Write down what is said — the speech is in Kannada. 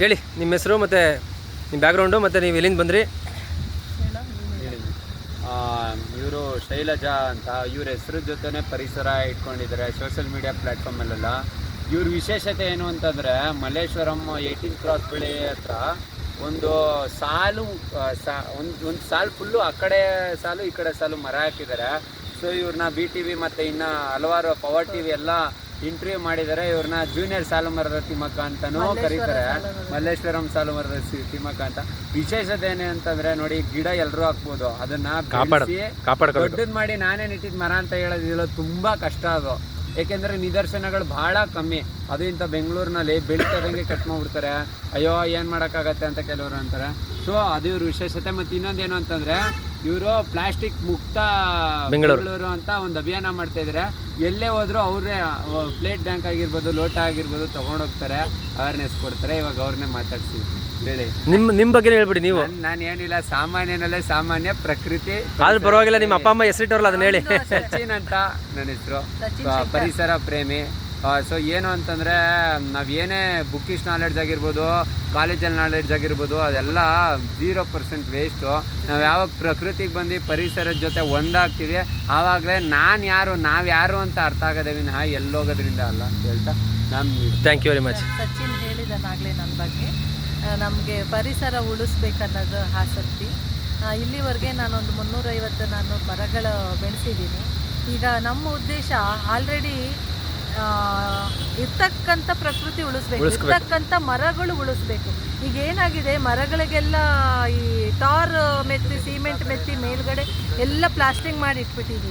ಹೇಳಿ, ನಿಮ್ಮ ಹೆಸರು ಮತ್ತು ನಿಮ್ಮ ಬ್ಯಾಕ್ಗ್ರೌಂಡು ಮತ್ತು ನೀವು ಎಲ್ಲಿಂದ ಬಂದ್ರಿ? ಇವರು ಶೈಲಜಾ ಅಂತ, ಇವ್ರ ಹೆಸರು ಜೊತೆನೇ ಪರಿಸರ ಇಟ್ಕೊಂಡಿದ್ದಾರೆ ಸೋಷಿಯಲ್ ಮೀಡಿಯಾ ಪ್ಲ್ಯಾಟ್ಫಾರ್ಮಲ್ಲೆಲ್ಲ ಇವ್ರ ವಿಶೇಷತೆ ಏನು ಅಂತಂದರೆ, ಮಲ್ಲೇಶ್ವರಂ ಏಯ್ಟೀನ್ ಕ್ರಾಸ್ ಬೆಳೆ ಹತ್ರ ಒಂದು ಸಾಲು ಸಾ, ಒಂದು ಒಂದು ಸಾಲು ಫುಲ್ಲು ಆ ಕಡೆ ಸಾಲು, ಈ ಕಡೆ ಸಾಲು ಮರ ಹಾಕಿದ್ದಾರೆ. ಸೊ ಇವ್ರನ್ನ ಬಿ ಟಿ ವಿ ಮತ್ತು ಇನ್ನು ಹಲವಾರು ಪವರ್ ಟಿ ವಿ ಎಲ್ಲ ಇಂಟರ್ವ್ಯೂ ಮಾಡಿದ್ದಾರೆ ಇವ್ರನ್ನ ಜೂನಿಯರ್ ಸಾಲು ಮರದ ತಿಮ್ಮಕ್ಕ ಅಂತಲೂ ಕರೀತಾರೆ. ಮಲ್ಲೇಶ್ವರಂ ಸಾಲು ಮರದ ತಿಮ್ಮಕ್ಕ ಅಂತ. ವಿಶೇಷತೆ ಏನೇ ಅಂತಂದ್ರೆ ನೋಡಿ ಗಿಡ ಎಲ್ಲರೂ ಹಾಕ್ಬೋದು. ಅದನ್ನ ಕಾಪಾಡ. ಬೆಳ್ಸಿ ಕಾಪಾಡ್ಕೋಬೇಕು ದೊಡ್ಡದ್ ಮಾಡಿ ನಾನೇ ನೆಟ್ಟಿದ್ ಮರ ಅಂತ ಹೇಳೋದಿಲ್ಲ ತುಂಬಾ ಕಷ್ಟ ಅದು. ಏಕೆಂದ್ರೆ ನಿದರ್ಶನಗಳು ಬಹಳ ಕಮ್ಮಿ. ಅದು ಇಂಥ ಬೆಂಗಳೂರಿನಲ್ಲಿ ಬೆಳಿತದಂಗೆ ಕಟ್ ಮಾಡ್ಬಿಡ್ತಾರೆ. ಅಯ್ಯೋ ಏನ್ ಮಾಡಕ್ಕಾಗತ್ತೆ ಅಂತ ಕೆಲವರು ಅಂತಾರೆ. ಸೊ ಅದು ಇವ್ರ ವಿಶೇಷತೆ. ಮತ್ತೆ ಇನ್ನೊಂದೇನು ಅಂತಂದ್ರೆ ಇವರು ಪ್ಲಾಸ್ಟಿಕ್ ಮುಕ್ತ ಬೆಂಗಳೂರು. ಅಂತ ಒಂದು ಅಭಿಯಾನ ಮಾಡ್ತಾ ಇದ್ದಾರೆ ಎಲ್ಲೇ ಹೋದ್ರು ಅವರೇ ಪ್ಲೇಟ್ ಬ್ಯಾಂಕ್ ಆಗಿರ್ಬೋದು ಲೋಟ ಆಗಿರ್ಬೋದು ತಗೊಂಡೋಗ್ತಾರೆ ಅವೇರ್ನೆಸ್ ಕೊಡ್ತಾರೆ. ಇವಾಗ ಅವ್ರನ್ನೇ ಮಾತಾಡ್ತೀವಿ ಹೇಳಿ. ನಿಮ್ಮ ನಿಮ್ಮ ಬಗ್ಗೆ ಹೇಳ್ಬಿಡಿ ನೀವು. ನಾನು ಏನಿಲ್ಲ ಸಾಮಾನ್ಯನಲ್ಲೇ ಸಾಮಾನ್ಯ ಪ್ರಕೃತಿ ಆದ್ರೂ ಪರವಾಗಿಲ್ಲ ನಿಮ್ಮ ಅಪ್ಪ ಅಮ್ಮ ಹೆಸರಿಟ್ಟವ್ರಲ್ಲ ಅದನ್ನ ಹೇಳಿ. ಸಚಿನ್ ಅಂತ ನನ್ನ ಹೆಸರು. ಪರಿಸರ ಪ್ರೇಮಿ. ಸೊ ಏನು ಅಂತಂದರೆ ನಾವೇನೇ ಬುಕ್ಕಿಶ್ ನಾಲೆಡ್ಜ್ ಆಗಿರ್ಬೋದು ಕಾಲೇಜಲ್ಲಿ ನಾಲೆಡ್ಜ್ ಆಗಿರ್ಬೋದು ಅದೆಲ್ಲ ಜೀರೋ ಪರ್ಸೆಂಟ್ ವೇಸ್ಟು ನಾವು ಯಾವಾಗ ಪ್ರಕೃತಿಗೆ ಬಂದು ಪರಿಸರದ ಜೊತೆ ಒಂದಾಗ್ತೀವಿ ಆವಾಗಲೇ ನಾನು ಯಾರು ನಾವು ಯಾರು ಅಂತ ಅರ್ಥ ಆಗೋದೇ ವಿನಃ ಎಲ್ಲೋಗೋದ್ರಿಂದ ಅಲ್ಲ ಅಂತ ಹೇಳ್ತಾ ನಾನು thank you very much Sachin ಹೇಳಿದನಾಗಲೇ ನನ್ನ ಬಗ್ಗೆ. ನಮಗೆ ಪರಿಸರ ಉಳಿಸ್ಬೇಕನ್ನೋದು ಆಸಕ್ತಿ. ಆ, ಇಲ್ಲಿವರೆಗೆ ನಾನೊಂದು ಮುನ್ನೂರೈವತ್ತು ನಾನು ಮರಗಳು ಬೆಳೆಸಿದ್ದೀನಿ. ಈಗ ನಮ್ಮ ಉದ್ದೇಶ ಆಲ್ರೆಡಿ ಇರ್ತಕ್ಕಂಥ ಪ್ರಕೃತಿ ಉಳಿಸ್ಬೇಕು. ಇರ್ತಕ್ಕಂಥ ಮರಗಳು ಉಳಿಸ್ಬೇಕು. ಈಗ ಏನಾಗಿದೆ? ಮರಗಳಿಗೆಲ್ಲ ಈ ಟಾರ್ ಮೆತ್ತಿ ಸಿಮೆಂಟ್ ಮೆತ್ತಿ ಮೇಲ್ಗಡೆ ಎಲ್ಲ ಪ್ಲಾಸ್ಟಿಂಗ್ ಮಾಡಿ ಇಟ್ಬಿಟ್ಟಿದ್ದೀವಿ